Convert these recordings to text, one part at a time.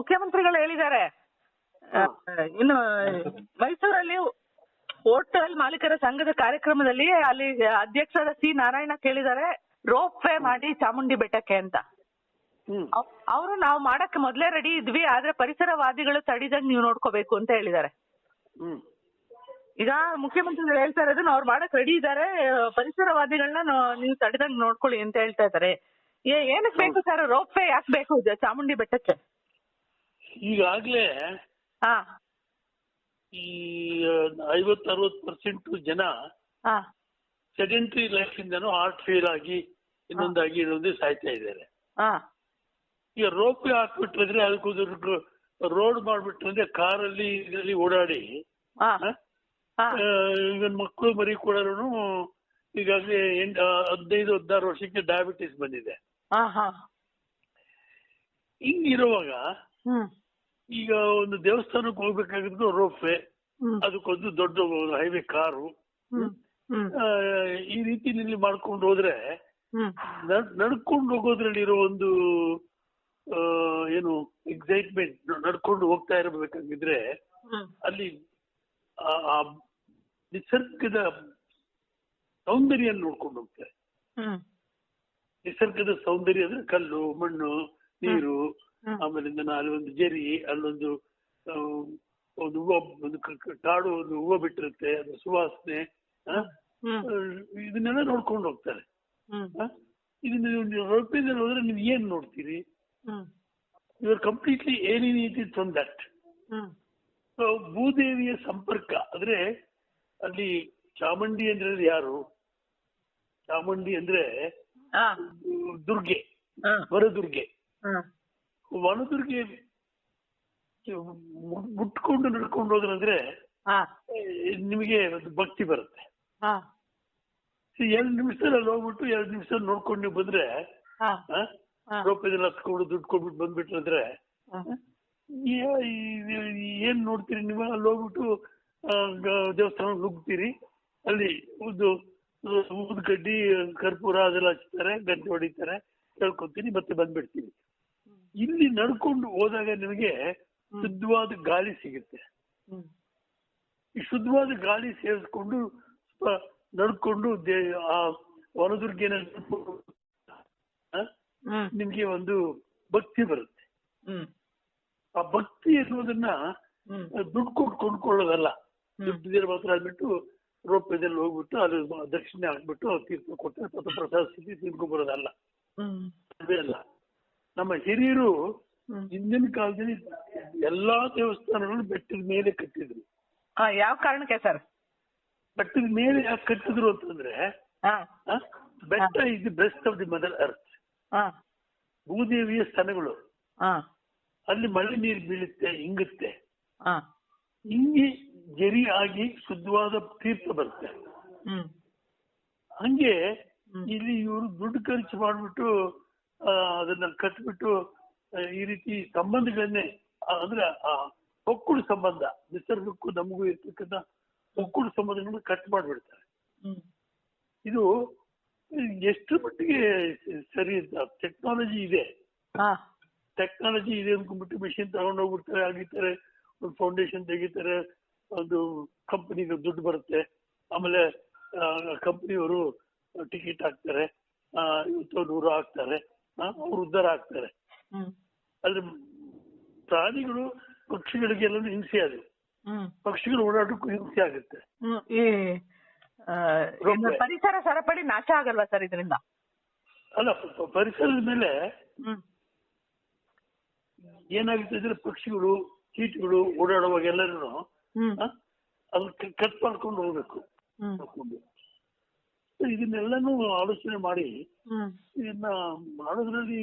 ಮುಖ್ಯಮಂತ್ರಿಗಳು ಹೇಳಿದ್ದಾರೆ. ಇನ್ನು ಮೈಸೂರಲ್ಲಿ ಹೋಟೆಲ್ ಮಾಲೀಕರ ಸಂಘದ ಕಾರ್ಯಕ್ರಮದಲ್ಲಿ ಅಲ್ಲಿ ಅಧ್ಯಕ್ಷರ ಸಿ ನಾರಾಯಣ ಕೇಳಿದ್ದಾರೆ ರೋಪ್ ವೇ ಮಾಡಿ ಚಾಮುಂಡಿ ಬೆಟ್ಟಕ್ಕೆ ಅಂತ. ಅವರು ನಾವು ಮಾಡಕ್ಕೆ ಮೊದಲೇ ರೆಡಿ ಇದ್ವಿ ಆದ್ರೆ ಪರಿಸರವಾದಿಗಳು ತಡಿದಂಗ್ ನೀವು ನೋಡ್ಕೋಬೇಕು ಅಂತ ಹೇಳಿದ್ದಾರೆ. ಹ್ಮ್. ಈಗ ಮುಖ್ಯಮಂತ್ರಿಗಳು ಹೇಳ್ತಾ ಇರೋದನ್ನ ಅವ್ರು ಮಾಡಕ್ ರೆಡಿ ಇದ್ದಾರೆ ಪರಿಸರವಾದಿಗಳನ್ನ ನೀವು ತಡೆದಂಗ್ ನೋಡ್ಕೊಳ್ಳಿ ಅಂತ ಹೇಳ್ತಾ ಇದ್ದಾರೆ. ಏ- ಏನಕ್ ಬೇಕು ಸರ್? ರೋಪ್ ವೇ ಯಾಕೆ ಬೇಕು? ಚಾಮುಂಡಿ ಬೆಟ್ಟಕ್ಕೆ. ಈಗಾಗ್ಲೇ ಹಾ. ಈ ಐವತ್ ಅರವತ್ ಪರ್ಸೆಂಟ್ ಜನ ಹಾ. ಸೆಡೆಂಟ್ರಿ ಲೈಫ್ ಇಂದನೂ ಹಾರ್ಟ್ ಫೇಲ್ ಆಗಿ ಇನ್ನೊಂದಾಗಿ ಇನ್ನೊಂದು ಸಾಯ್ತಾ ಇದ್ದಾರೆ. ಹಾ. ಈಗ ರೋಪ್ ಹಾಕ್ಬಿಟ್ರೆ ಅದಕ್ಕೊಂದು ರೋಡ್ ಮಾಡ್ಬಿಟ್ರೆ ಕಾರಲ್ಲಿ ಇದರಲ್ಲಿ ಓಡಾಡಿ ಹಾ. ಹ? ಈಗ ಮಕ್ಕಳು ಮರಿ ಕೂಡ ಈಗಾಗಲೇ ಎಂಟ್ ಹದಿನೈದು ಹದಿನಾರು ವರ್ಷಕ್ಕೆ ಡಯಾಬಿಟಿಸ್ ಬಂದಿದೆ. ಹಾ ಹಾ. ಹಿಂಗಿರುವಾಗ ಹ್ಮ್. ಈಗ ಒಂದು ದೇವಸ್ಥಾನಕ್ಕೆ ಹೋಗ್ಬೇಕಾಗಿದ್ದು ರೋಪ್ವೆ. ಅದಕ್ಕೊಂದು ದೊಡ್ಡ ಹೈವೇ ಕಾರು. ಈ ರೀತಿಯಲ್ಲಿ ಮಾಡ್ಕೊಂಡು ಹೋದ್ರೆ ನಡ್ಕೊಂಡು ಹೋಗೋದ್ರಲ್ಲಿರೋ ಒಂದು ಏನು ಎಕ್ಸೈಟ್ಮೆಂಟ್ ನಡ್ಕೊಂಡು ಹೋಗ್ತಾ ಇರಬೇಕಾಗಿದ್ರೆ ಅಲ್ಲಿ ಆ- ನಿಸರ್ಗದ ಸೌಂದರ್ಯ ನೋಡ್ಕೊಂಡು ಹೋಗ್ತಾರೆ. ನಿಸರ್ಗದ ಸೌಂದರ್ಯ ಅಂದ್ರೆ ಕಲ್ಲು ಮಣ್ಣು ನೀರು. ಆಮೇಲಿಂದ ನಾ- ಅಲ್ಲಿ ಒಂದು ಜರಿ ಅಲ್ಲೊಂದು ಒಂದು ಹೂವ ಒಂದು ಕಾಡು ಒಂದು ಹೂವು ಬಿಟ್ಟಿರುತ್ತೆ ಅದು ಸುವಾಸನೆ ಇದನ್ನೆಲ್ಲ ನೋಡ್ಕೊಂಡು ಹೋಗ್ತಾರೆ? ಇದನ್ನ ರೋಪಿಂದಲ್ಲಿ ಹೋದ್ರೆ ನೀವು ಏನ್ ನೋಡ್ತೀರಿ? You are completely eliminated from that so ಭೂದೇವಿಯ ಸಂಪರ್ಕ ಅಂದ್ರೆ ಅಲ್ಲಿ ಚಾಮುಂಡಿ ಅಂದ್ರೆ ಯಾರು? ಚಾಮುಂಡಿ ಅಂದ್ರೆ ದುರ್ಗೆ ಹೊರದುರ್ಗೆ ವನದುರ್ಗೆ ಮುಟ್ಕೊಂಡು ನಡ್ಕೊಂಡು ಹೋದ್ರಂದ್ರೆ ನಿಮಗೆ ಒಂದು ಭಕ್ತಿ ಬರುತ್ತೆ. ಎರಡು ನಿಮಿಷದಲ್ಲಿ ಅಲ್ಲಿ ಹೋಗ್ಬಿಟ್ಟು ಎರಡು ನಿಮಿಷ ನೋಡ್ಕೊಂಡು ನೀವು ಬಂದ್ರೆ. ರೂಪಾಯಿದಲ್ಲಿ ಹತ್ಕೊಂಡು ದುಡ್ಡು ಕೊಟ್ಬಿಟ್ಟು ಬಂದ್ಬಿಟ್ರಂದ್ರೆ ಏನ್ ನೋಡ್ತೀರಿ ನೀವು? ಅಲ್ಲಿ ಹೋಗ್ಬಿಟ್ಟು ದೇವಸ್ಥಾನ ನುಗ್ತೀರಿ ಅಲ್ಲಿ ಒಂದು ಊದ್ ಕಡ್ಡಿ ಕರ್ಪೂರ ಅದೆಲ್ಲ ಹಚ್ತಾರೆ ಗಂಟೆ ಹೊಡಿತಾರೆ ಕೇಳ್ಕೊತೀನಿ ಮತ್ತೆ ಬಂದ್ಬಿಡ್ತೀವಿ. ಇಲ್ಲಿ ನಡ್ಕೊಂಡು ಹೋದಾಗ ನಿಮಗೆ ಶುದ್ಧವಾದ ಗಾಳಿ ಸಿಗುತ್ತೆ. ಈ ಶುದ್ಧವಾದ ಗಾಳಿ ಸೇರಿಸ್ಕೊಂಡು ನಡ್ಕೊಂಡು ಆ ವನದುರ್ಗ ನಡ್ಕೊಂಡು, ಹ್ಮ್. ನಿಮ್ಗೆ ಒಂದು ಭಕ್ತಿ ಬರುತ್ತೆ. ಹ್ಮ್. ಆ ಭಕ್ತಿ ಎನ್ನುವುದನ್ನ ದುಡ್ಡು ಕೊಟ್ಟು ಕೊಂಡ್ಕೊಳ್ಳೋದಲ್ಲ. ದುಡ್ಡು ಮಾತ್ರ ಆಗ್ಬಿಟ್ಟು ರೋಪದಲ್ಲಿ ಹೋಗ್ಬಿಟ್ಟು ಅದು ದಕ್ಷಿಣೆ ಹಾಕ್ಬಿಟ್ಟು ತೀರ್ಥ ಕೊಟ್ಟು ಪ್ರಸಾದ ಸ್ಥಿತಿ ತಿನ್ಕೊಂಡ್ ಬರೋದಲ್ಲ. ಅಲ್ಲ. ನಮ್ಮ ಹಿರಿಯರು ಹಿಂದಿನ ಕಾಲದಲ್ಲಿ ಎಲ್ಲಾ ದೇವಸ್ಥಾನಗಳು ಬೆಟ್ಟದ ಮೇಲೆ ಕಟ್ಟಿದ್ರು. ಯಾವ ಕಾರಣಕ್ಕೆ ಸರ್? ಬೆಟ್ಟದ ಮೇಲೆ ಯಾಕೆ ಕಟ್ಟಿದ್ರು ಅಂತಂದ್ರೆ ಬೆಟ್ಟ is the best of the mother earth ಭೂದೇವಿಯ ಸ್ಥಾನಗಳು ಅಲ್ಲಿ ಮಳೆ ನೀರು ಬೀಳುತ್ತೆ ಇಂಗುತ್ತೆ. ಹಿಂಗಿ ಜರಿ ಆಗಿ ಶುದ್ಧವಾದ ತೀರ್ಥ ಬರುತ್ತೆ. ಹಂಗೆ. ಇಲ್ಲಿ ಇವರು ದುಡ್ಡು ಖರ್ಚು ಮಾಡ್ಬಿಟ್ಟು ಅದನ್ನ ಕಟ್ಬಿಟ್ಟು ಈ ರೀತಿ ಸಂಬಂಧಗಳನ್ನೇ ಅಂದ್ರೆ ಒಕ್ಕೂಡ ಸಂಬಂಧ ನಿಸರ್ಗಕ್ಕೂ ನಮಗೂ ಇರ್ತಕ್ಕಂಥ ಒಕ್ಕುಡು ಸಂಬಂಧಗಳನ್ನ ಕಟ್ ಮಾಡ್ಬಿಡ್ತಾರೆ. ಇದು ಎಷ್ಟು ಮಟ್ಟಿಗೆ ಸರಿ ಅಂತ ಟೆಕ್ನಾಲಜಿ ಇದೆ. ಟೆಕ್ನಾಲಜಿ ಇದೆ ಅನ್ಕೊಂಡ್ಬಿಟ್ಟು ಮಿಷಿನ್ ತಗೊಂಡು ಹೋಗ್ಬಿಡ್ತಾರೆ ಆಗಿರ್ತಾರೆ ಒಂದು ಫೌಂಡೇಶನ್ ತೆಗಿತಾರೆ ಒಂದು ಕಂಪನಿಗೆ ದುಡ್ಡು ಬರುತ್ತೆ. ಆಮೇಲೆ ಕಂಪನಿಯವರು ಟಿಕೆಟ್ ಹಾಕ್ತಾರೆ ಇವತ್ತು ನೂರು ಹಾಕ್ತಾರೆ. ಅವ್ರು ಉದ್ಧಾರ ಆಗ್ತಾರೆ. ಹ್ಮ್. ಆದ್ರೆ ಪ್ರಾಣಿಗಳು ಪಕ್ಷಿಗಳಿಗೆಲ್ಲ ಹಿಂಸೆ ಹ್ಮ್. ಪಕ್ಷಿಗಳು ಓಡಾಟಕ್ಕೂ ಹಿಂಸೆ ಆಗುತ್ತೆ. ಪರಿಸರ ಸರಪಳಿ ನಾಶ ಆಗಲ್ವಾ ಸರ್ ಇದರಿಂದ? ಅಲ್ಲ ಪರಿಸರದ ಮೇಲೆ ಏನಾಗುತ್ತೆ ಅಂದ್ರೆ ಪಕ್ಷಿಗಳು ಕೀಟಗಳು ಓಡಾಡುವಾಗ ಎಲ್ಲರೂ ಅದನ್ನ ಕಟ್ ಮಾಡ್ಕೊಂಡು ಹೋಗ್ಬೇಕು. ಇದನ್ನೆಲ್ಲನೂ ಆಲೋಚನೆ ಮಾಡಿ ಇದನ್ನ ಮಾಡೋದ್ರಲ್ಲಿ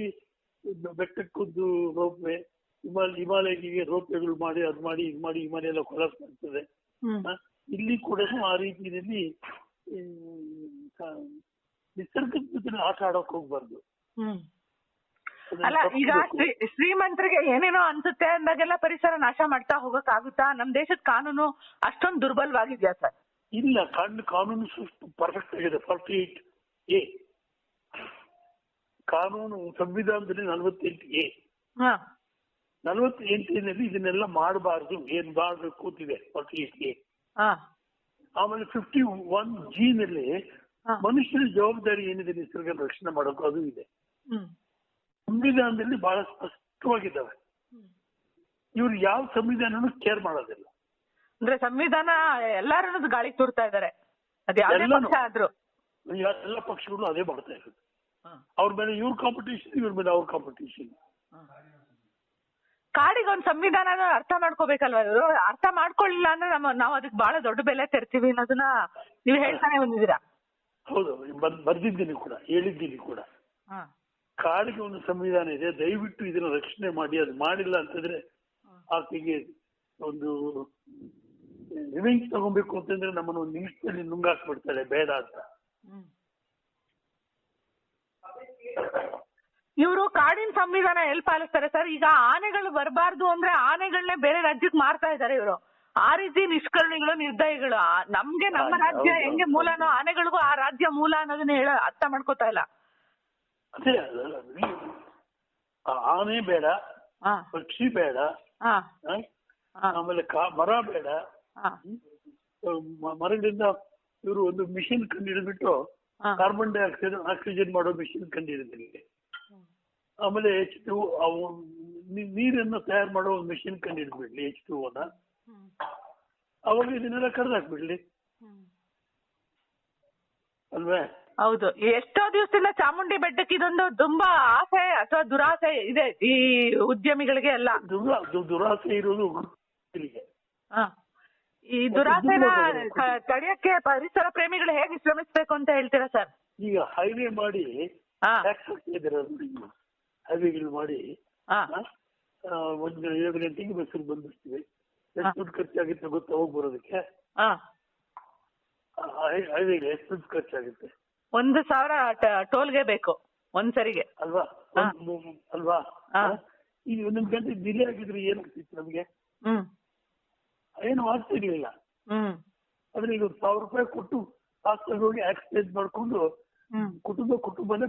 ಬೆಟ್ಟಕ್ಕೊಂದು ರೋಪ್ವೆ ಹಿಮಾಲ ಹಿಮಾಲಯಕ್ಕೆ ರೋಪ್ವೆಗಳು ಮಾಡಿ ಅದ್ ಮಾಡಿ ಇದ್ ಮಾಡಿ ಹಿಮಾಲಯ ಎಲ್ಲ ಕೊಲಾಪ್ಸ್ ಆಗ್ತದೆ ಇಲ್ಲಿ ಕೂಡ ಆ ರೀತಿಯಲ್ಲಿ ನಿಸರ್ಗದ ಜೊತೆ ಆಟ ಆಡೋಕ್ ಹೋಗ್ಬಾರ್ದು. ಅಲ್ಲ ಈಗ ಶ್ರೀ- ಶ್ರೀಮಂತರಿಗೆ ಏನೇನೋ ಅನ್ಸುತ್ತೆ ಅಂದಾಗೆಲ್ಲ ಪರಿಸರ ನಾಶ ಮಾಡ್ತಾ ಹೋಗಕ್ ಆಗುತ್ತಾ ನಮ್ ದೇಶದ ಕಾನೂನು ಅಷ್ಟೊಂದು ದುರ್ಬಲವಾಗಿದ್ಯಾ ಸರ್? ಇಲ್ಲ ಕಾನೂನು ಕಾನೂನು ಪರ್ಫೆಕ್ಟ್ ಆಗಿದೆ ಫಾರ್ಟಿ ಏಟ್ ಎ ಕಾನೂನು ಸಂವಿಧಾನದಲ್ಲಿ ನಲವತ್ತೆಂಟು ಎ ಹಾ. ನಲವತ್ತೆಂಟಿನಲ್ಲಿ ಇದನ್ನೆಲ್ಲ ಮಾಡಬಾರದು ಏನ್ ಮಾಡಬೇಕು ಅಂತಿದೆ ಫಾರ್ಟಿ ಏಟ್ ಎ ಹಾ. ಆಮೇಲೆ ಫಿಫ್ಟಿ ಒನ್ ಜಿ ನಲ್ಲಿ ಮನುಷ್ಯನ ಜವಾಬ್ದಾರಿ ಏನಿದೆ ನಿಸರ್ಗ ರಕ್ಷಣೆ ಮಾಡೋದು ಅದು ಇದೆ. ಸಂವಿಧಾನದಲ್ಲಿ ಬಹಳ ಸ್ಪಷ್ಟವಾಗಿದ್ದಾವೆ. ಇವರು ಯಾವ ಸಂವಿಧಾನನೂ ಕೇರ್ ಮಾಡೋದಿಲ್ಲ. ಅಂದ್ರೆ ಸಂವಿಧಾನ ಎಲ್ಲಾರನ್ನೂ ಗಾಳಿ ತೂರ್ತಾ ಇದಾರೆ ಅದ್ ಯಾವ್ದೇ. ಪಕ್ಷ ಆದ್ರೂ. ಎಲ್ಲ ಪಕ್ಷಗಳು ಅದೇ ಮಾಡ್ತಾ ಇರೋದು ಅವ್ರ ಮೇಲೆ ಇವ್ರ ಕಾಂಪಿಟೇಷನ್ ಇವ್ರ ಮೇಲೆ ಅವ್ರ ಕಾಂಪಿಟೇಷನ್ ಕಾಡಿಗೆ ಒಂದ್ ಸಂವಿಧಾನ ಅರ್ಥ ಮಾಡ್ಕೋಬೇಕಲ್ವಾ ಇವರು? ಅರ್ಥ ಮಾಡ್ಕೊಳ್ಳಿಲ್ಲ ಅಂದ್ರೆ ನಮ್ಮ ನಾವು ಅದಕ್ಕೆ ಬಹಳ ದೊಡ್ಡ ಬೆಲೆ ತೆರ್ತೀವಿ ಅನ್ನೋದನ್ನ ನೀವು ಹೇಳ್ತಾನೆ ಬಂದಿದ್ದೀರಾ? ಹೌದು. ಬರ್- ಬರ್ದಿದ್ದೀನಿ ಕೂಡ ಹೇಳಿದ್ದೀನಿ ಕೂಡ. ಕಾಡಿಗೆ ಒಂದು ಸಂವಿಧಾನ ಇದೆ ದಯವಿಟ್ಟು ಇದನ್ನ ರಕ್ಷಣೆ ಮಾಡಿ ಅದು ಮಾಡಿಲ್ಲ ಅಂತಂದ್ರೆ ಆಕೆಗೆ ಒಂದು ರಿವೆಂಜ್ ತಗೊಬೇಕು ಅಂತಂದ್ರೆ ನಮ್ಮನ್ನು ಒಂದು ನಿಮಿಷದಲ್ಲಿ ನುಂಗಾಕ್ಬಿಡ್ತಾಳೆ ಬೇಡ ಅಂತ. ಇವರು ಕಾಡಿನ ಸಂವಿಧಾನ ಎಲ್ಲಿ ಪಾಲಿಸ್ತಾರೆ ಸರ್? ಈಗ ಆನೆಗಳು ಬರಬಾರ್ದು ಅಂದ್ರೆ ಆನೆಗಳನ್ನೇ ಬೇರೆ ರಾಜ್ಯಕ್ಕೆ ಮಾರ್ತಾ ಇದ್ದಾರೆ ಇವರು. ಆ ರೀತಿ ನಿಷ್ಕರ್ಣಿಗಳು ನಿರ್ದಯಗಳು ನಮ್ಗೆ ನಮ್ಮ ರಾಜ್ಯ ಹೆಂಗೆ ಮೂಲ ಮೂಲನೋ ಆನೆಗಳಿಗೂ ಆ ರಾಜ್ಯ ಮೂಲ ಅನ್ನೋದನ್ನ ಹೇಳ ಅರ್ಥ ಮಾಡ್ಕೋತಾ ಇಲ್ಲ. ಆನೆ ಬೇಡ ಪಕ್ಷಿ ಬೇಡ ಆಮೇಲೆ ಮರ ಬೇಡ ಹಾ. ಮ- ಇವರು ಒಂದು ಮಿಷಿನ್ ಕಂಡುಹಿಡಿದ್ಬಿಟ್ಟು ಹಿಡಿದ್ಬಿಟ್ಟು ಕಾರ್ಬನ್ ಡೈಆಕ್ಸೈಡ್ ಆಕ್ಸಿಜನ್ ಮಾಡೋ ಮಿಷಿನ್ ಹಿಡಿದಿದ್ದಾರೆ ಆಮೇಲೆ ಎಚ್ ಟು ನೀರನ್ನು ತಯಾರು ಮಾಡೋ ಒಂದು ಮಿಷಿನ್ ಕಂಡುಹಿಡಿದ್ಬಿಡ್ಲಿ ಎಚ್ ಟು ಅನ್ನ ಅವಾಗ ಇದನ್ನೆಲ್ಲ ಕರೆದಾಕ್ಬಿಡ್ಲಿ. ಅಲ್ವೇ? ಹೌದು. ಎಷ್ಟೋ ದಿವಸದಿಂದ ಚಾಮುಂಡಿ ಬೆಟ್ಟಕ್ಕೆ ಇದೊಂದು ತುಂಬಾ ಆಸೆ ಅಥವಾ ದುರಾಸೆ ಇದೆ ಈ ಉದ್ಯಮಿಗಳಿಗೆ ಎಲ್ಲ. ದುರ ದುರಾಸೆ ಇರೋದು. ಈ ದುರಾಸೆನ ತಡೆಯಕ್ಕೆ ಪರಿಸರ ಪ್ರೇಮಿಗಳು ಹೇಗೆ ಶ್ರಮಿಸಬೇಕು ಅಂತ ಹೇಳ್ತೀರಾ ಸರ್? ಈಗ ಹೈವೇ ಮಾಡಿ ಹೈವೇಗಳು ಮಾಡಿ ಒಂದು ಏಳು ಗಂಟೆಗೆ ಬಸ್ಸಲ್ಲಿ ಬಂದ್ಬಿಡ್ತೀವಿ. ಎಷ್ಟು ದುಡ್ಡು ಖರ್ಚಾಗುತ್ತೆ ಗೊತ್ತ ಹೋಗಿ ಬರೋದಕ್ಕೆ? ಹೈವೇಗೆ ಎಷ್ಟು ದುಡ್ಡು ಖರ್ಚಾಗುತ್ತೆ? ಒಂದು ಸಾವಿರ ಟೋಲ್ಗೆ ಬೇಕು ಒಂದ್ಸರಿಗೆ ಅಲ್ವಾ? ಅಲ್ವಾ. ಆ? ಈಗ ಒಂದೊಂದು ಗಂಟೆ ಡಿಲೇ ಆಗಿದ್ರೆ ಏನಾಗ್ತಿತ್ತು ನಮಗೆ? ಹ್ಮ್. ಏನು ಆಗ್ತಿರ್ಲಿಲ್ಲ ಆದ್ರೆ ಈಗ ಸಾವಿರ ರೂಪಾಯಿ ಕೊಟ್ಟು ಹಾಸ್ಪಿಟಲ್ ಹೋಗಿ ಆಕ್ಸಿಡೆಂಟ್ ಮಾಡ್ಕೊಂಡು ಕುಟುಂಬ ಕುಟುಂಬನೇ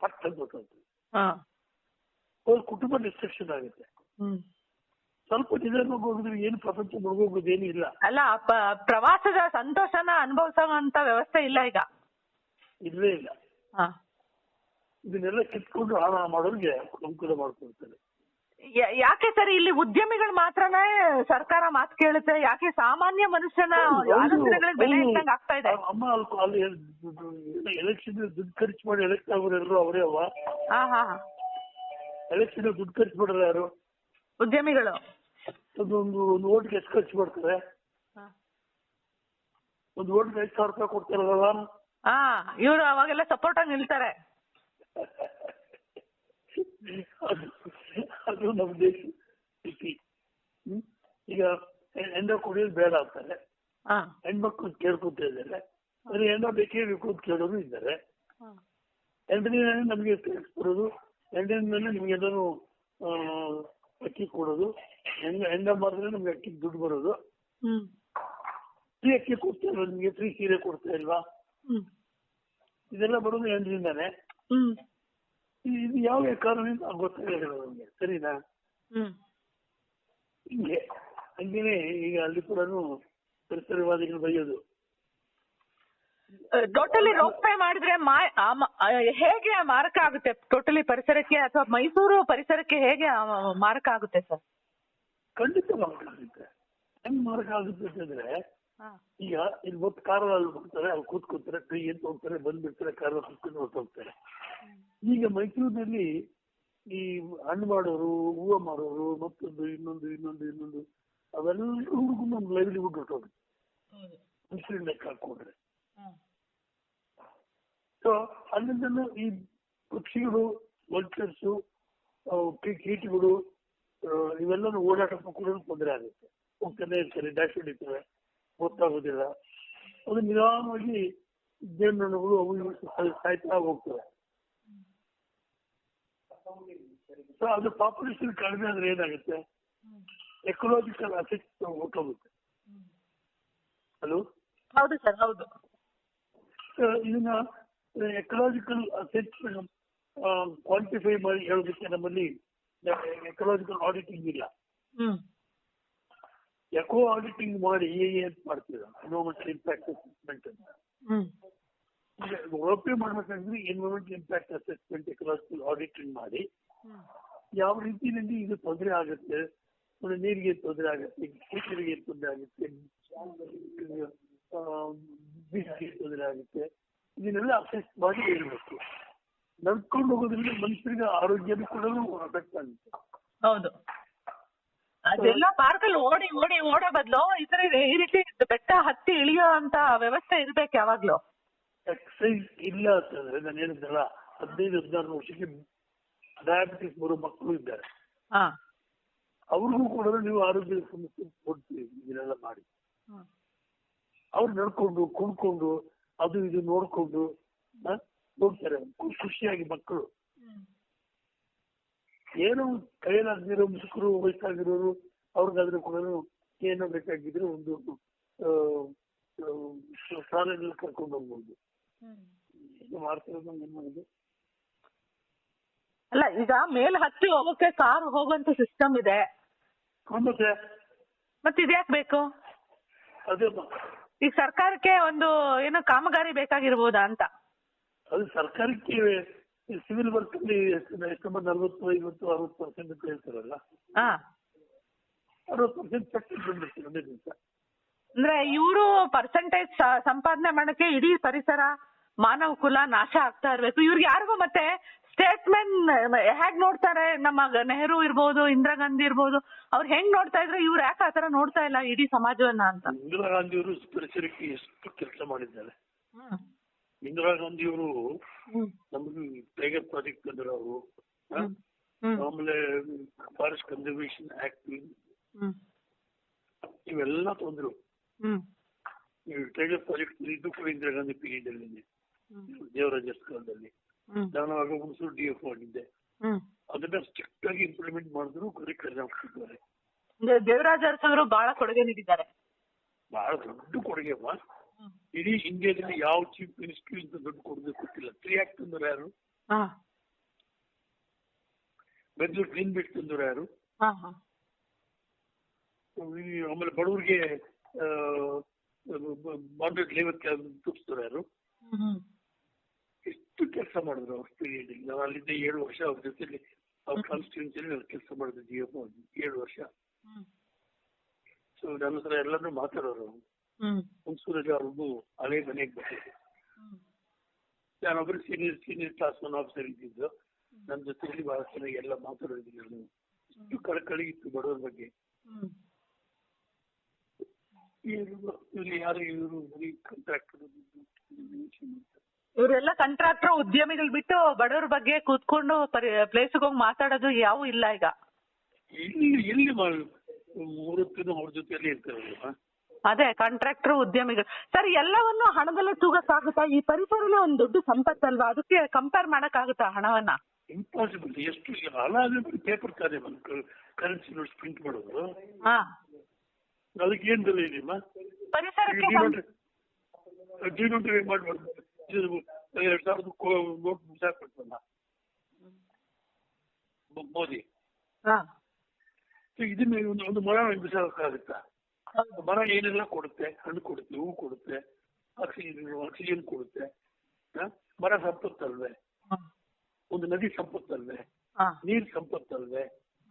ಪಟ್ಟ ಅವ್ರ ಕುಟುಂಬ ಡಿಸ್ಟ್ರಕ್ಷನ್ ಆಗುತ್ತೆ. ಹ್ಮ್. ಸ್ವಲ್ಪ ನಿಧಾನವಾಗಿ ಹೋಗಿದ್ರೆ ಏನು ಪ್ರಪಂಚ ಮುಳುಗೋಗೋದು ಏನು ಇಲ್ಲ. ಅಲ್ಲ ಪ್ರವಾಸದ ಸಂತೋಷನ ಅನುಭವಿಸುವಂತ ವ್ಯವಸ್ಥೆ ಇಲ್ಲ ಈಗ. ಇಲ್ಲೇ ಇಲ್ಲ. ಇದನ್ನೆಲ್ಲ ಕಿತ್ಕೊಂಡು ಹಾಳ ಮಾಡೋರಿಗೆ ಅನುಕೂಲ ಮಾಡ್ಕೊಳ್ತಾರೆ ಯಾಕೆ ಸರ್ ಇಲ್ಲಿ ಉದ್ಯಮಿಗಳು ಮಾತ್ರನೇ ಸರ್ಕಾರ ಮಾತು ಕೇಳುತ್ತೆ? ಯಾಕೆ ಸಾಮಾನ್ಯ ಮನುಷ್ಯನ ಆಲೋಚನೆಗಳಿಗೆ ಬೆಲೆ ಇದ್ದಂಗೆ ಆಗ್ತಾ ಇದೆ? ಅಮ್ಮ ಅಲ್ಲಿ ಎಲೆಕ್ಷನ್ ದುಡ್ಡು ಖರ್ಚು ಮಾಡಿ ಎಲೆಕ್ಟ್ ಆಗೋರು ಅವರೇ ಅವ ಹಾ ಹಾ ಎಲೆಕ್ಷನ್ ದುಡ್ಡು ಖರ್ಚು ಮಾಡೋರು ಯಾರು? ಉದ್ಯಮಿಗಳು. ಒಂದು ಒಂದು ಓಟ್ಗೆ ಎಷ್ಟು ಖರ್ಚು ಮಾಡ್ತಾರೆ? ಒಂದು ಓಟ್ಗೆ ಐದು ಸಾವಿರ ರೂಪಾಯಿ ಕೊಡ್ತಾರಲ್ಲ? ಹಾ ಇವರು ಅವಾಗೆಲ್ಲ ಸಪೋರ್ಟ್ ಆಗಿ ನಿಲ್ತಾರೆ. ಅದು ನಮ್ಮ ದೇಶ ಸ್ಥಿತಿ ಈಗ ಹೆಂಡ ಕುಡಿಯೋದು ಬೇಡ ಅಂತಾರೆ. ಹೆಣ್ಮಕ್ಳು ಕೇಳ್ಕೊತ ಇದ್ದಾರೆ. ಅಂದ್ರೆ ಹೆಂಡ ಬೇಕೇ ಬೇಕು ಅಂತ ಕೇಳೋರು ಇದ್ದಾರೆ. ಎರಡನೇ ನಮಗೆ ಬರೋದು. ಎರಡನೇ ಮೇಲೆ ನಿಮ್ಗೆ ಆ, ಅಕ್ಕಿ ಕೊಡೋದು. ಹೆಂಗ ಹೆಂಡ ಮಾಡಿದ್ರೆ ನಮ್ಗೆ ಅಕ್ಕಿ ದುಡ್ಡು ಬರೋದು. ಹ್ಮ್. ಫ್ರೀ ಅಕ್ಕಿ ಕೊಡ್ತಾ ಇಲ್ವಾ ನಿಮ್ಗೆ? ಫ್ರೀ ಸೀರೆ ಕೊಡ್ತಾ ಇಲ್ವಾ? ಇದೆಲ್ಲ ಬರೋದು ಹೆಂಡರಿಂದಾನೆ ಇದು ಯಾವ ಕಾರಣದಿಂದ ಅಂತ ಗೊತ್ತಾಗಲ್ಲ ನಮಗೆ ಸರಿನಾ? ಹ್ಮ್. ಹಿಂಗೆ ಹಂಗೇನೆ ಈಗ ಅಲ್ಲಿ ಕೂಡ ಪರಿಸರವಾದಿಗಳು ಬರೆಯೋದು ಟೋಟಲಿ ರೋಪ್ ಮಾಡಿದ್ರೆ ಮಾ- ಆ ಹೇಗೆ ಮಾರಕ ಆಗುತ್ತೆ? ಟೋಟಲಿ ಪರಿಸರಕ್ಕೆ ಅಥವಾ ಮೈಸೂರು ಪರಿಸರಕ್ಕೆ ಹೇಗೆ ಮಾರಕ ಆಗುತ್ತೆ ಸರ್? ಖಂಡಿತ ಮಾರಕ ಆಗುತ್ತೆ. ಹೆಂಗ್ ಮಾರಕ ಆಗುತ್ತೆ ಅಂತಂದ್ರೆ ಈಗ ಇಲ್ಲಿ ಮತ್ತೆ ಕಾರಲ್ಲಿ ಹೋಗ್ತಾರೆ ಅಲ್ಲಿ ಕೂತ್ಕೊತಾರೆ ಟ್ರೀ ಅಂತ ಹೋಗ್ತಾರೆ ಬಂದ್ಬಿಡ್ತಾರೆ ಕಾರಲ್ಲಿ ಕೂತ್ಕೊಂಡು ಹೊರಟೋಗ್ತಾರೆ ಈಗ ಮೈಸೂರಿನಲ್ಲಿ ಈ ಹಣ್ಣು ಮಾಡೋರು ಹೂವು ಮಾಡೋರು ಮತ್ತೊಂದು ಇನ್ನೊಂದು ಇನ್ನೊಂದು ಇನ್ನೊಂದು ಅವೆಲ್ಲ ಹುಡುಗರು ನಮ್ಮ ಲೈವ್ಲಿಹುಡ್ ಹೊರಟೋಗುತ್ತೆ ಮೈಸೂರಿನ ಲೆಕ್ಕ ಹಾಕೊಂಡ್ರೆ ಸೊ ಅಲ್ಲಿಂದ ಈ ಪಕ್ಷಿಗಳು ವಲ್ಚರ್ಸು ಕೀಟಗಳು ಕೀಟಿಗಳು ಇವೆಲ್ಲನೂ ಓಡಾಟಕ್ಕೂ ಕೂಡ ತೊಂದರೆ ಆಗುತ್ತೆ. ಹೋಗ್ತಾನೆ ಇರ್ತಾರೆ ಡ್ಯಾಶ್ ಹೊಡಿತಾರೆ ಗೊತ್ತಾಗೋದಿಲ್ಲ. ಅದು ನಿಧಾನವಾಗಿ ಜೇನುನೊಣಗಳು ಅವು ಸಾಯ್ತಾ ಹೋಗ್ತವೆ. ಅದು ಪಾಪ್ಯುಲೇಷನ್ ಕಡಿಮೆ ಅಂದ್ರೆ ಏನಾಗುತ್ತೆ? ಎಕಲಾಜಿಕಲ್ ಅಸೆಟ್ ಹೊಟ್ಟೋಗುತ್ತೆ ಹಲೋ ಹೌದು ಸರ್ ಹೌದು. ಇದನ್ನ ಎಕಲಾಜಿಕಲ್ ಅಸೆಟ್ ಕ್ವಾಂಟಿಫೈ ಮಾಡಿ ಹೇಳೋದಕ್ಕೆ ನಮ್ಮಲ್ಲಿ ಎಕಲಾಜಿಕಲ್ ಆಡಿಟಿಂಗ್ ಇಲ್ಲ. ಎಕೋ ಆಡಿಟಿಂಗ್ ಮಾಡಿ ಎ ಅಂತ ಎನ್ವೈರನ್ಮೆಂಟಲ್ ಇಂಪ್ಯಾಕ್ಟ್ ಅಸೆಸ್ಮೆಂಟ್ ಅಂತ ಒಪ್ಪೆ ಮಾಡ್ಬೇಕಂದ್ರೆ environmental impact assessment ecological auditing ಮಾಡಿ ಯಾವ ರೀತಿಯಲ್ಲಿ ಇದು ತೊಂದರೆ ಆಗುತ್ತೆ ನೀರಿಗೆ ತೊಂದರೆ ಆಗುತ್ತೆ ಕೃಷಿಗೆ ತೊಂದರೆ ಆಗುತ್ತೆ ಬೀಜಕ್ಕೆ ತೊಂದರೆ ಆಗುತ್ತೆ ಇದನ್ನೆಲ್ಲ ಅಸೆಸ್ ಮಾಡಿ ಹೇಳ್ಬೇಕು. ನಡ್ಕೊಂಡು ಹೋಗೋದ್ರಿಂದ ಮನುಷ್ಯರಿಗೆ ಆರೋಗ್ಯನೂ ಕೂಡ ಅಫೆಕ್ಟ್ ಆಗುತ್ತೆ. ಹೌದು. ಅದೆಲ್ಲ ಪಾರ್ಕಲ್ಲಿ ಓಡಿ ಓಡಿ ಓಡೋ ಬದಲು ಈ ತರ ಈ ರೀತಿ ಬೆಟ್ಟ ಹತ್ತಿ ಇಳಿಯೋ ಅಂತ ವ್ಯವಸ್ಥೆ ಇರ್ಬೇಕು ಯಾವಾಗ್ಲೂ. ಎಕ್ಸೈಸ್ ಇಲ್ಲ ಅಂತಂದ್ರೆ ನಾನು ಹೇಳಿದ್ನಲ್ಲ ಹದಿನೈದು ಹದಿನಾರು ವರ್ಷಕ್ಕೆ ಡಯಾಬಿಟಿಸ್ ಬರೋ ಮಕ್ಕಳು ಇದ್ದಾರೆ. ಅವ್ರಿಗೂ ಕೂಡ ನೀವು ಆರೋಗ್ಯ ಸಮಸ್ಯೆ ಕೊಡ್ತೀವಿ ಇದನ್ನೆಲ್ಲ ಮಾಡಿ. ಅವ್ರು ನಡ್ಕೊಂಡು ಕುಣ್ಕೊಂಡು ಅದು ಇದು ನೋಡ್ಕೊಂಡು ನೋಡ್ತಾರೆ. ಖುಷಿಯಾಗಿ ಮಕ್ಕಳು. ಏನೋ ಕೈಯಲ್ಲಾಗದಿರೋ ಮುಸುಕರು ವಯಸ್ಸಾಗಿರೋರು ಅವ್ರಿಗಾದ್ರೂ ಕೂಡ ಏನೋ ಬೇಕಾಗಿದ್ರೆ ಒಂದು ಶಾಲೆಯಲ್ಲಿ ಕರ್ಕೊಂಡು ಹೋಗ್ಬೋದು. ಅಲ್ಲ ಈಗ ಮೇಲ್ ಹತ್ತಿ ಹೋಗಕ್ಕೆ ಕಾರ್ ಹೋಗುವಂತ ಸಿಸ್ಟಮ್ ಇದೆ. ಮತ್ತೆ ಇದ್ಯಾಕ್ ಬೇಕು? ಈಗ ಸರ್ಕಾರಕ್ಕೆ ಒಂದು ಏನೋ ಕಾಮಗಾರಿ ಬೇಕಾಗಿರ್ಬೋದಾ ಅಂತ? ಅದು ಸರ್ಕಾರಕ್ಕೆ ಸಿವಿಲ್ ವರ್ಕ್ ಅಲ್ಲಿ ಎಷ್ಟು ಎಷ್ಟು ಮಂದಿ ನಲ್ವತ್ತು ಐವತ್ತು ಅರವತ್ತು ಪರ್ಸೆಂಟ್ ಅಂತ ಹೇಳ್ತಾರಲ್ಲ? ಅರವತ್ತು ಪರ್ಸೆಂಟ್ ಚೆಕ್ ಬಂದ್ಬಿಡ್ತೀವಿ ಒಂದೇ ದಿವಸ? ಅಂದ್ರೆ ಇವರು ಪರ್ಸೆಂಟೇಜ್ ಸಂಪಾದನೆ ಮಾಡಕ್ಕೆ ಇಡೀ ಪರಿಸರ ಮಾನವ ಕುಲ ನಾಶ ಆಗ್ತಾ ಇರ್ಬೇಕು. ಇವ್ರಿಗೆ ಯಾರಿಗೂ ಮತ್ತೆ ಸ್ಟೇಟ್ಮೆಂಟ್ ಹೇಗ್ ನೋಡ್ತಾರೆ? ನಮ್ಮ ನೆಹರು ಇರ್ಬೋದು ಇಂದಿರಾ ಗಾಂಧಿ ಇರ್ಬೋದು ಅವ್ರು ಹೆಂಗ್ ನೋಡ್ತಾ ಇದ್ರು? ಇವ್ರು ಯಾಕೆ ಆತರ ನೋಡ್ತಾ ಇಲ್ಲ ಇಡೀ ಸಮಾಜವನ್ನ ಅಂತ. ಇಂದಿರಾ ಗಾಂಧಿಯವರು ಪರಿಸರಕ್ಕೆ ಎಷ್ಟು ಕೆಲಸ ಮಾಡಿದ್ದಾರೆ? ಹ್ಮ್. ಇಂದಿರಾ ಗಾಂಧಿ ಅವರು ನಮಗೆ ಟೈಗರ್ ಪ್ರಾಜೆಕ್ಟ್ ತಂದ್ರು ಅವರು. ಆಮೇಲೆ ಫಾರೆಸ್ಟ್ ಕನ್ಸರ್ವೇಶನ್ ಆಕ್ಟ್ ಇವೆಲ್ಲ ತೊಂದ್ರು ಟೈಗರ್ ಪ್ರಾಜೆಕ್ಟ್ ಇದ್ದು ಕೂಡ ಇಂದಿರಾ ಗಾಂಧಿ ಪೀರಿಯಡ್ ಅಲ್ಲಿ ಹ್ಮ್. ದೇವರಾಜ ಕಾಲದಲ್ಲಿ. ನಾನು ಆಗ ಹುಣಸೂರು ಡಿ ಎಫ್ ಆಗಿದ್ದೆ. ಅದನ್ನ ಸ್ಟ್ರಿಕ್ಟ್ ಆಗಿ ಇಂಪ್ಲಿಮೆಂಟ್ ಮಾಡಿದ್ರು ಕರೆ ಕರೆ ಹಾಕ್ತಿದ್ದಾರೆ ದೇ- ದೇವರಾಜ ಅರಸವರು ಬಹಳ ಕೊಡುಗೆ ನೀಡಿದ್ದಾರೆ. ಬಹಳ ದೊಡ್ಡ ಕೊಡುಗೆಮ್ಮ ಇಡೀ ಇಂಡಿಯಾದಲ್ಲಿ ಯಾವ ಚೀಫ್ ಮಿನಿಸ್ಟ್ರಿ ಅಂತ ದುಡ್ಡು ಕೊಡೋದು ಗೊತ್ತಿಲ್ಲ. ತ್ರೀ ಆಕ್ಟ್ ತಂದ್ರು ಯಾರು? ಬೆಂಗಳೂರು ಕ್ಲೀನ್ ಬಿಟ್ ತಂದ್ರು ಯಾರು? ಆಮೇಲೆ ಬಡವರಿಗೆ ಬಾಂಡೆಡ್ ಲೇಬರ್ ತೋರಿಸ್ತಾರೆ ಯಾರು? ಎಷ್ಟು ಕೆಲಸ ಮಾಡಿದ್ರು ಅವ್ರ ಪೀರಿಯಡ್ ನಾನು ಅಲ್ಲಿದ್ದ ಏಳು ವರ್ಷ ಅವ್ರ ಜೊತೆಲಿ ಅವ್ರ ಕಾನ್ಸ್ಟಿಟ್ಯೂನ್ಸಿಯಲ್ಲಿ ಕೆಲಸ ಮಾಡಿದ್ರು ಜಿ ಎಫ್ ಏಳು ವರ್ಷ. ಸೊ ನನ್ನ ಹತ್ರ ಎಲ್ಲರೂ ಮಾತಾಡೋರು ಹುಣಸೂರಲ್ಲಿ ಅವ್ರಿಗೂ ಹಳೆ ಮನೆಗೆ ಬಂದಿದ್ದೆ ಹ್ಮ್. ನಾನೊಬ್ಬರು senior senior class one officer ಇದ್ದಿದ್ದು. ನನ್ನ ಜೊತೆಲಿ ಬಹಳ ಚೆನ್ನಾಗಿ ಎಲ್ಲ ಮಾತಾಡೋದಿಲ್ಲ ನಾನು. ಇಷ್ಟು ಕಳಕಳಿ ಇತ್ತು ಬಡವರ ಬಗ್ಗೆ. ಇವ್ರು- ಯಾರು ಇವರು ಬರೀ ಕಾಂಟ್ರಾಕ್ಟರ್ ಇವರೆಲ್ಲ ಕಾಂಟ್ರಾಕ್ಟರ್ ಉದ್ಯಮಿಗಳು ಬಿಟ್ಟು ಬಡವರ ಬಗ್ಗೆ ಕೂತ್ಕೊಂಡು ಪ್ಲೇಸ್ಗೆ ಹೋಗಿ ಮಾತಾಡೋದು ಯಾವ ಇಲ್ಲ ಈಗ. ಇಲ್ಲಿ ಎಲ್ಲಿ ಮೂರೊತ್ತಿನ ಅವ್ರ ಜೊತೆಯಲ್ಲಿ ಇರ್ತಾರಲ್ವಾ ಅದೇ ಕಾಂಟ್ರಾಕ್ಟರ್ ಉದ್ಯಮಿಗಳು. ಸರ್ ಎಲ್ಲವನ್ನು ಹಣದಲ್ಲೇ ತೂಗಕ್ಕಾಗುತ್ತಾ ಈ ಪರಿಸರನೇ ಒಂದು ದೊಡ್ಡ ಸಂಪತ್ತಲ್ವಾ? ಅದಕ್ಕೆ ಕಂಪೇರ್ ಮಾಡಕ್ಕಾಗುತ್ತಾ ಹಣವನ್ನ? ಇಂಪಾಸಿಬಲ್ ಎಷ್ಟು ಹಣ ಅಂದ್ರೆ ಪೇಪರ್ ಕಾರ್ಯ ಕರೆನ್ಸಿ ನೋಟ್ಸ್ ಪ್ರಿಂಟ್ ಮಾಡೋದು. ಹಾ. ಅದಕ್ಕೆ ಏನ್ ಬೆಲೆ ಇದೆಯಮ್ಮ ಡಿನೋಟಿಫೈ ಮಾಡ್ಬಾರ್ದು ಎರಡ್ ಸಾವಿರದ ನೋಟ್ ಮುಸಾಕ್ಬಿಡ್ತಲ್ಲ ಮೋದಿ. ಇದನ್ನ ಒಂದು ಮೊಳ ಮರ ಬಿಸಾಕಾಗುತ್ತಾ. ಮರ ಏನೆಲ್ಲ ಕೊಡುತ್ತೆ? ಹಣ್ಣು ಕೊಡುತ್ತೆ ಹೂ ಕೊಡುತ್ತೆ ಆಕ್ಸಿಜನ್ ಆಕ್ಸಿಜನ್ ಕೊಡುತ್ತೆ ಹ? ಮರ ಸಂಪತ್ತಲ್ವೇ. ಒಂದು ನದಿ ಸಂಪತ್ತಲ್ವೇ. ನೀರ್ ಸಂಪತ್ತಲ್ವೇ?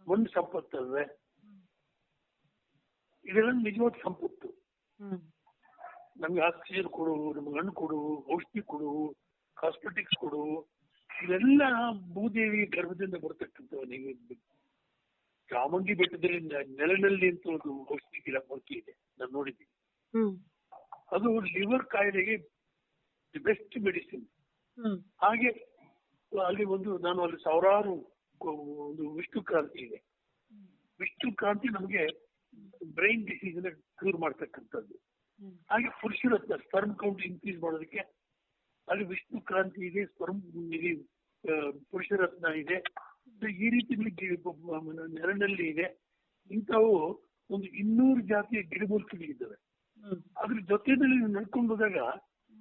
ಮಣ್ಣು ಸಂಪತ್ತಲ್ವೇ? ಇದೆಲ್ಲ ನಿಜವಾದ ಸಂಪತ್ತು. ನಮ್ಗೆ ಆಕ್ಸಿಜನ್ ಕೊಡುವು ನಮ್ಗೆ ಹಣ್ಣು ಕೊಡುವು ಔಷಧಿ ಕೊಡುವು ಕಾಸ್ಮೆಟಿಕ್ಸ್ ಕೊಡುವು ಇದೆಲ್ಲ ಭೂದೇವಿ ಗರ್ಭದಿಂದ ಬರ್ತಕ್ಕಂಥ ನೀವು ಚಾಮುಂಡಿ ಬೆಟ್ಟದಲ್ಲಿ ನೆಲನಲ್ಲಿ ಅಂತ ಒಂದು ಔಷಧಿ ಗಿಡ ಮೊಳಕೆ ಇದೆ ನಾನು ನೋಡಿದ್ದೀನಿ. ಅದು ಲಿವರ್ ಕಾಯಿಲೆಗೆ ದಿ ಬೆಸ್ಟ್ ಮೆಡಿಸಿನ್. ಹಾಗೆ ಅಲ್ಲಿ ಒಂದು ನಾನು ಅಲ್ಲಿ ಸಾವಿರಾರು ಒಂದು ವಿಷ್ಣು ಕ್ರಾಂತಿ ಇದೆ ವಿಷ್ಣು ಕ್ರಾಂತಿ ನಮಗೆ ಬ್ರೈನ್ ಡಿಸೀಸ್ ಅನ್ನ ಕ್ಯೂರ್ ಮಾಡ್ತಕ್ಕಂಥದ್ದು. ಹಾಗೆ ಪುರುಷರ ಸ್ಪರ್ಮ್ ಕೌಂಟ್ ಇನ್ಕ್ರೀಸ್ ಮಾಡೋದಕ್ಕೆ ಅಲ್ಲಿ ವಿಷ್ಣು ಕ್ರಾಂತಿ ಇದೆ ಸ್ಪರ್ಮ್ ಇದೆ ಪುರುಷರತ್ನ ಪುರುಷ ರತ್ನ ಇದೆ ಈ ರೀತಿ ನೆರಳಲ್ಲಿ ಇದೆ. ಇಂಥವು ಒಂದು ಇನ್ನೂರು ಜಾತಿಯ ಗಿಡಮೂಲಿಕೆಗಳಿದ್ದಾವೆ. ಅದ್ರ ಜೊತೆಯಲ್ಲಿ ನೀವು ನಡ್ಕೊಂಡು ಹೋದಾಗ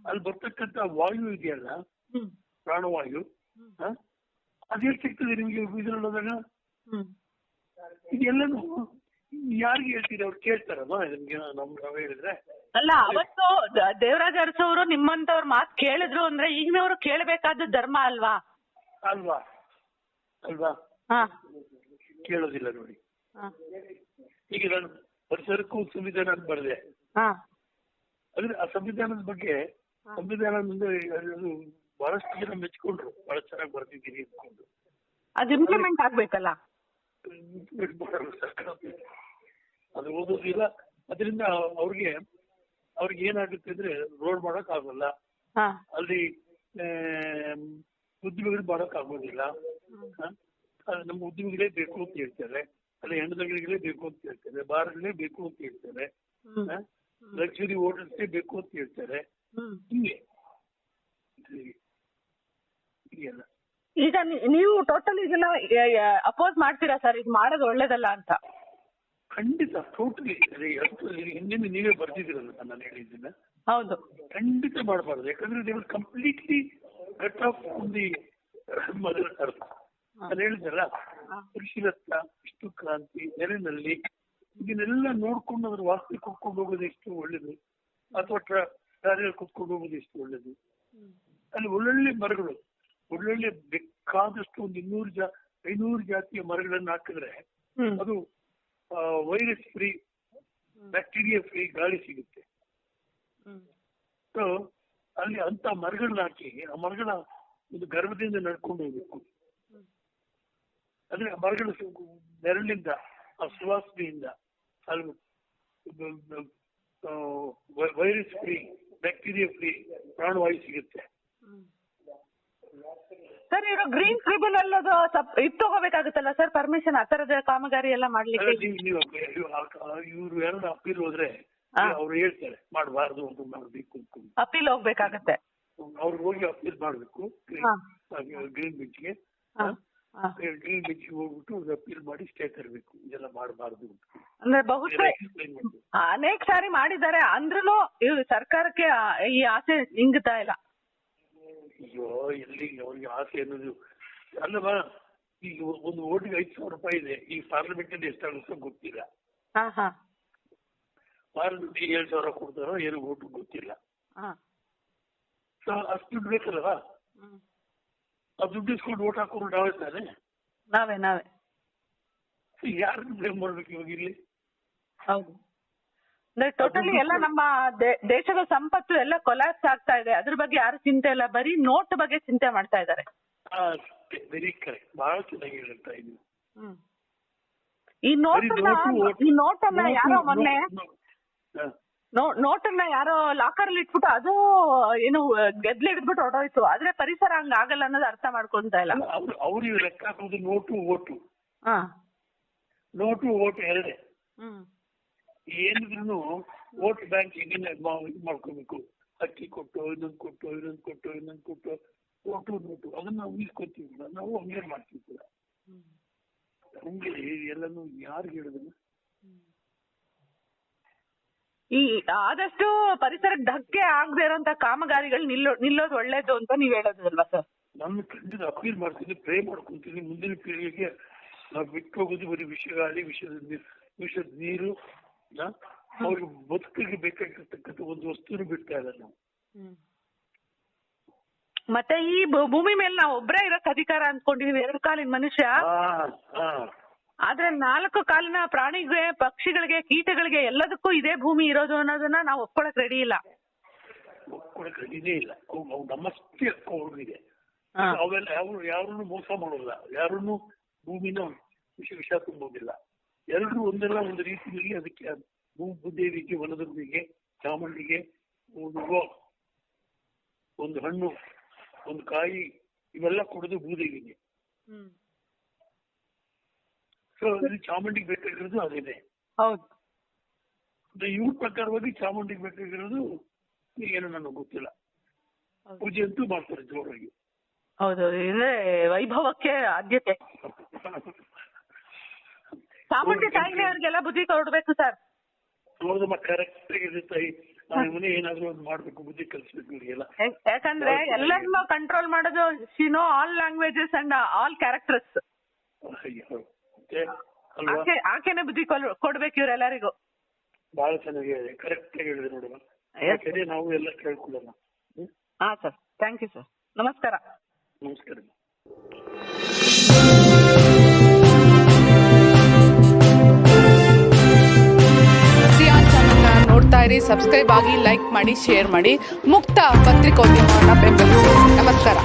ಅಲ್ಲಿ ಬರ್ತಕ್ಕಂತ ವಾಯು ಇದೆಯಲ್ಲ. ಪ್ರಾಣವಾಯು. ಅದೇ ಸಿಗ್ತದೆ ನಿಮಗೆ ಇದ್ರಲ್ಲಿ ಹೋದಾಗ? ಹ್ಮ್. ಇದೆಲ್ಲನೂ ಯಾರಿಗೆ ಹೇಳ್ತೀರಿ? ಅವ್ರು ಕೇಳ್ತಾರಲ್ಲ ನಿಮ್ಗೆ ನಮ್ ನಾವ್ ಹೇಳಿದ್ರೆ. ಅಲ್ಲ ಅವತ್ತು ದೇವರಾಜ ಅರಸವರು ಅವರು ನಿಮ್ಮಂತವ್ರ ಮಾತು ಕೇಳಿದ್ರು ಅಂದ್ರೆ ಈಗಿನವರು ಕೇಳಬೇಕಾದ ಧರ್ಮ ಅಲ್ವಾ? ಅಲ್ವಾ? ಅಲ್ವಾ? ಕೇಳೋದಿಲ್ಲ ನೋಡಿ. ಈಗ ನಾನು ಪರಿಸರಕ್ಕೂ ಸಂವಿಧಾನ ಅಂತ ಬರೆದೆ ಅಂದ್ರೆ ಆ ಸಂವಿಧಾನದ ಬಗ್ಗೆ. ಸಂವಿಧಾನ ಬಹಳಷ್ಟು ಜನ ಮೆಚ್ಕೊಂಡ್ರು. ಬಹಳ ಚೆನ್ನಾಗಿ ಬರ್ತಿದ್ದೀನಿ ಅಂದ್ಕೊಂಡು. ಅದು ಇಂಪ್ಲಿಮೆಂಟ್ ಆಗ್ಬೇಕಲ್ಲ? ಅದು ಓದೋದಿಲ್ಲ. ಅದರಿಂದ ಅವ್ರಿಗೆ ಅವ್ರಿಗೆ ಏನಾಗುತ್ತೆ ಅಂದ್ರೆ ರೋಡ್ ಮಾಡಕ್ ಆಗೋಲ್ಲ ಅಲ್ಲಿ ಉದ್ಯೋಗಗಳು ಮಾಡಕ್ ಆಗೋದಿಲ್ಲ ನಮ್ಮ ಉದ್ಯೋಗಗಳೇ ಬೇಕು ಅಂತ ಹೇಳ್ತಾರೆ. ಅಲ್ಲ ಹೆಣ್ಣುಗಳಿಗೆ ಬೇಕು ಅಂತ ಹೇಳ್ತಾರೆ. ಬಾರ್ಗಳೇ ಬೇಕು ಅಂತ ಹೇಳ್ತಾರೆ. ಲಕ್ಸುರಿ ಹೋಟೆಲ್ಸೇ ಬೇಕು ಅಂತ ಹೇಳ್ತಾರೆ. ಹಿಂಗೆ. ಇಲ್ಲ ಈಗ ನೀವು ಟೋಟಲ್ ಇದನ್ನ ಅಪೋಸ್ ಮಾಡ್ತೀರಾ ಸರ್ ಇದು ಮಾಡೋದು ಒಳ್ಳೇದಲ್ಲ ಅಂತ. ಖಂಡಿತ ಟೋಟಲಿ ಹಿಂದಿನ ನೀವೇ ಬರ್ತಿದ್ದೀರಲ್ಲ ನಾನು ಹೇಳಿದ್ದನ್ನ. ಹೌದು. ಖಂಡಿತ ಮಾಡಬಾರ್ದು. ಯಾಕಂದ್ರೆ they completely cut off the mother earth ನಾನು ಹೇಳಿದ್ರಲ್ಲ ಕೃಷಿರತ್ನ ವಿಷ್ಣು ಕ್ರಾಂತಿ ನೆರೆನಲ್ಲಿ ಇದನ್ನೆಲ್ಲ ನೋಡ್ಕೊಂಡು ಅದ್ರ ವಾಸ್ತು ಕುತ್ಕೊಂಡು ಹೋಗೋದು ಎಷ್ಟು ಒಳ್ಳೇದು? ಅಥವಾ ಟ್ರಾಲಿಯಲ್ಲಿ ಕುತ್ಕೊಂಡು ಹೋಗೋದು ಎಷ್ಟು ಒಳ್ಳೇದು? ಅಲ್ಲಿ ಒಳ್ಳೊಳ್ಳೆ ಮರಗಳು ಒಳ್ಳೊಳ್ಳೆ ಬೇಕಾದಷ್ಟು ಒಂದು ಇನ್ನೂರು ಜಾ ಐನೂರು ಜಾತಿಯ ಮರಗಳನ್ನ ಹಾಕಿದ್ರೆ ಅದು ವೈರಸ್ ಫ್ರೀ ಬ್ಯಾಕ್ಟೀರಿಯಾ ಫ್ರೀ ಗಾಳಿ ಸಿಗುತ್ತೆ. ಸೊ ಅಲ್ಲಿ ಅಂತ ಮರಗಳನ್ನ ಹಾಕಿ ಆ ಮರಗಳ ಒಂದು ಗರ್ಭದಿಂದ ನಡ್ಕೊಂಡು ಹೋಗ್ಬೇಕು. ಅಂದ್ರೆ ಮರಗಳ ನೆರಳಿಂದ ಆ ಸುವಾಸನೆಯಿಂದ ಅಲ್ಲಿ ವೈರಸ್ ಫ್ರೀ ಬ್ಯಾಕ್ಟೀರಿಯಾ ಫ್ರೀ ಪ್ರಾಣವಾಯು ಸಿಗುತ್ತೆ. ಸರ್ ಇವಾಗ ಗ್ರೀನ್ ಟ್ರಿಬಲ್ ಅನ್ನೋದು ಇದು ತಗೋಬೇಕಾಗುತ್ತಲ್ಲ ಸರ್? ಪರ್ಮಿಷನ್ ಆ ತರದ ಕಾಮಗಾರಿ ಎಲ್ಲ ಮಾಡ್ಲಿಕ್ಕೆ? ಇವ್ರು ಯಾರು ಅಪೀಲ್ ಹೋದ್ರೆ. ಅವ್ರು ಹೇಳ್ತಾರೆ ಮಾಡಬಾರದು ಅಂತ ಮಾಡಬೇಕು ಅಂತ. ಅಪೀಲ್ ಹೋಗ್ಬೇಕಾಗತ್ತೆ. ಅವ್ರಿಗೆ ಹೋಗಿ ಅಪೀಲ್ ಮಾಡಬೇಕು. ಗ್ರೀನ್ ಬಿಚ್ಗೆ. ಗ್ರೀನ್ ಬಿಚ್ಗೆ ಹೋಗ್ಬಿಟ್ಟು ಅವ್ರು ಮಾಡಿ ಸ್ಟೇ ತರಬೇಕು. ಇದೆಲ್ಲ ಮಾಡಬಾರ್ದು ಅಂದ್ರೆ ಬಹುಶಃ ಅನೇಕ ಸಾರಿ ಮಾಡಿದ್ದಾರೆ. ಅಂದ್ರೂ ಸರ್ಕಾರಕ್ಕೆ ಈ ಆಸೆ ಇಂಗುತ್ತಾ ಇಲ್ಲ. ಅಯ್ಯೋ ಎಲ್ಲಿ ಅವ್ರಿಗೆ ಆಸೆ ಅನ್ನೋದು. ಅಲ್ಲವಾ ಈಗ ಒಂದು ಓಟಿಗೆ ಐದು ಸಾವಿರ ರೂಪಾಯಿ ಇದೆ. ಈ ಪಾರ್ಲಿಮೆಂಟ್ ಅಲ್ಲಿ ಎಷ್ಟಾಗುತ್ತೋ ಗೊತ್ತಿಲ್ಲ. ಪಾರ್ಲಿಮೆಂಟ್ ಏಳು ಸಾವಿರ ಕೊಡ್ತಾರೋ ಏನು ಓಟು ಗೊತ್ತಿಲ್ಲ. ಸೊ ಅಷ್ಟು ಬೇಕಲ್ವಾ ಹ್ಮ್. ಆ ದುಡ್ಡು ಇಸ್ಕೊಂಡು ಓಟ್ ಹಾಕೋರು ನಾವೇ ತಾನೆ? ನಾವೇ ನಾವೇ. ಯಾರನ್ನ ಬ್ಲೇಮ್ ಮಾಡ್ಬೇಕು ಇವಾಗ ಇಲ್ಲಿ? ಹೌದು. ಅಂದ್ರೆ ಟೋಟಲಿ ಎಲ್ಲ ನಮ್ಮ ದೇಶದ ಸಂಪತ್ತು ಎಲ್ಲ ಕೊಲಾಪ್ಸ್ ಆಗ್ತಾ ಇದೆ. ಅದ್ರ ಬಗ್ಗೆ ಯಾರು ಚಿಂತೆ ಇಲ್ಲ. ಬರೀ ನೋಟ್ ಬಗ್ಗೆ ಚಿಂತೆ ಮಾಡ್ತಾ ಇದ್ದಾರೆ. ವೆರಿ ಕರೆಕ್ಟ್ ಬಹಳ ಚೆನ್ನಾಗಿ ಹೇಳ್ತಾ ಇದ್ದೀನಿ ಹ್ಮ್. ಈ ನೋಟ್ ಈ ನೋಟ್ ಅನ್ನ ಯಾರೋ ಮೊನ್ನೆ ನೋಟನ್ನ ಯಾರೋ ಲಾಕರ್ ಅಲ್ಲಿ ಇಟ್ಬಿಟ್ಟು ಅದು ಏನು ಗೆದ್ಲೆ ಹಿಡಿದ್ಬಿಟ್ಟು ಹೊರಟೋಯ್ತು. ಆದ್ರೆ ಪರಿಸರ ಹಂಗ ಆಗಲ್ಲ ಅನ್ನೋದು ಅರ್ಥ ಮಾಡ್ಕೊಂತ ಇಲ್ಲ. ಅವ್ರು ಲೆಕ್ಕ ಹಾಕೋದು ನೋಟು ಓಟು. ಹಾ. ನೋಟು ಓಟು ಎರಡೇ. ಏನಿದ್ರು ವೋಟ್ ಬ್ಯಾಂಕ್ ಮಾ- ಇದು ಮಾಡ್ಕೋಬೇಕು. ಅಕ್ಕಿ ಕೊಟ್ಟು ಇನ್ನೊಂದು ಕೊಟ್ಟು ಇನ್ನೊಂದು ಕೊಟ್ಟು ಇನ್ನೊಂದು ಕೊಟ್ಟು. Vote note. ಅದನ್ನ ನಾವು ಇಸ್ಕೊತೀವಿ ನಾವು ಹಂಗೆ ಮಾಡ್ತೀವಿ ಕೂಡ. ಹಂಗೆ ಎಲ್ಲಾನು ಯಾರು ಹೇಳೋದನ್ನ ಈ ಆದಷ್ಟು ಪರಿಸರಕ್ಕೆ ಧಕ್ಕೆ ಆಗದೆ ಇರೋಂತ ಕಾಮಗಾರಿಗಳು ನಿಲ್ಲೋ ನಿಲ್ಲೋದು ಒಳ್ಳೇದು ಅಂತ ನೀವ್ ಹೇಳೋದಲ್ವಾ ಸರ್? ನಾನು ಖಂಡಿತ ಅಪೀಲ್ ಮಾಡ್ತೀನಿ ಪ್ರೇ ಮಾಡ್ಕೊಂತೀನಿ ಮುಂದಿನ ಪೀಳಿಗೆಗೆ ನಾವು ಬಿಟ್ಟು ಹೋಗೋದು ಬರೀ ವಿಷಗಾಳಿ ವಿಷದ ನೀರು ವಿಷದ ನೀರು ಅವ್ರಿಗೆ ಬದುಕಿಗೆ ಬೇಕಾಗಿರ್ತಕ್ಕಂಥ ಒಂದು ವಸ್ತುನು ಬಿಡ್ತಾ ಇಲ್ಲ ನಾವು. ಮತ್ತೆ ಈ ಭೂಮಿ ಮೇಲೆ ನಾವು ಒಬ್ರೇ ಇರೋಕ್ ಅಧಿಕಾರ ಅನ್ಕೊಂಡಿದೀವಿ ಎರಡು ಕಾಲಿನ ಮನುಷ್ಯ. ಆದ್ರೆ ನಾಲ್ಕು ಕಾಲಿನ ಪ್ರಾಣಿಗೆ ಪಕ್ಷಿಗಳಿಗೆ ಕೀಟಗಳಿಗೆ ಎಲ್ಲದಕ್ಕೂ ಇದೇ ಭೂಮಿ ಇರೋದು ಅನ್ನೋದನ್ನ ನಾವು ಒಪ್ಕೊಳಕ್ ರೆಡಿ ಇಲ್ಲ. ಒಪ್ಕೊಳಕ್ ರೆಡಿನೇ ಇಲ್ಲ. ಅವು ನಮ್ಮಷ್ಟೇ ಅವ್ರಿಗಿದೆ. ಅವೆಲ್ಲ ಯಾರು ಯಾರನ್ನು ಮೋಸ ಮಾಡೋಲ್ಲ ಯಾರನ್ನು ಭೂಮಿನ ವಿಷ ವಿಷ ತುಂಬೋದಿಲ್ಲ. ಎಲ್ಲರೂ ಒಂದಲ್ಲ ಒಂದು ರೀತಿಯಲ್ಲಿ ಅದಕ್ಕೆ ಭೂ ಭೂದೇವಿಗೆ ವನದುರ್ಗಿಗೆ ಚಾಮುಂಡಿಗೆ ಒಂದು ಹಣ್ಣು ಒಂದು ಕಾಯಿ ಇವೆಲ್ಲ ಕೊಡೋದು ಭೂದೇವಿಗೆ. ಸೊ ಚಾಮುಂಡಿಗೆ ಬೇಕಾಗಿರೋದು ಅದೇನೆ ಹೌದು. ಇವ್ರ ಪ್ರಕಾರವಾಗಿ ಚಾಮುಂಡಿಗೆ ಬೇಕಾಗಿರೋದು ಏನು ನನಗೆ ಗೊತ್ತಿಲ್ಲ. ಪೂಜೆ ಅಂತೂ ಮಾಡ್ತಾರೆ ಜೋರಾಗಿ. ಹೌದು ಅಂದ್ರೆ ವೈಭವಕ್ಕೆ ಆದ್ಯತೆ. ಚಾಮುಂಡಿ ತಾಯಿನೇ ಅವ್ರಿಗೆಲ್ಲ ಬುದ್ಧಿ ಕೊಡ್ಬೇಕು ಸರ್. ಹೌದಮ್ಮ ಕರೆಕ್ಟ್ ಆಗಿದೆ ತಾಯಿ ನಾನು ಏನಾದ್ರೂ ಒಂದು ಮಾಡ್ಬೇಕು ಬುದ್ಧಿ ಕಲಿಸ್ಬೇಕು ಇವರಿಗೆಲ್ಲ. ಯಾಕಂದ್ರೆ ಎಲ್ಲರನ್ನೂ ಕಂಟ್ರೋಲ್ ಮಾಡೋದು she know all languages and all characters ಅಯ್ಯೋ. ಮತ್ತೆ ಅಲ್ವಾ? ಆಕೆ ಆಕೆನೆ ಬುದ್ಧಿ ಕೊಡ್ಬೇಕು ಇವ್ರೆಲ್ಲರಿಗೂ. ಬಹಳ ಚೆನ್ನಾಗಿ ಕರೆಕ್ಟ್ ಆಗಿ ಹೇಳಿದ್ರಿ ನೋಡಿ. ಯಾಕಂದ್ರೆ ನಾವು ಎಲ್ಲ ಕೇಳ್ಕೊಳ್ಳೋಣ? ಹಾ ಸರ್ ಥ್ಯಾಂಕ್ ಯು ಸರ್ ನಮಸ್ಕಾರ. ನಮಸ್ಕಾರ ನೋಡ್ತಾ ಇರಿ ಸಬ್ಸ್ಕ್ರೈಬ್ ಆಗಿ ಲೈಕ್ ಮಾಡಿ ಶೇರ್ ಮಾಡಿ. ಮುಕ್ತ ಪತ್ರಿಕೋದ್ಯಮವನ್ನು ಬೆಂಬಲಿಸಿ ನಮಸ್ಕಾರ.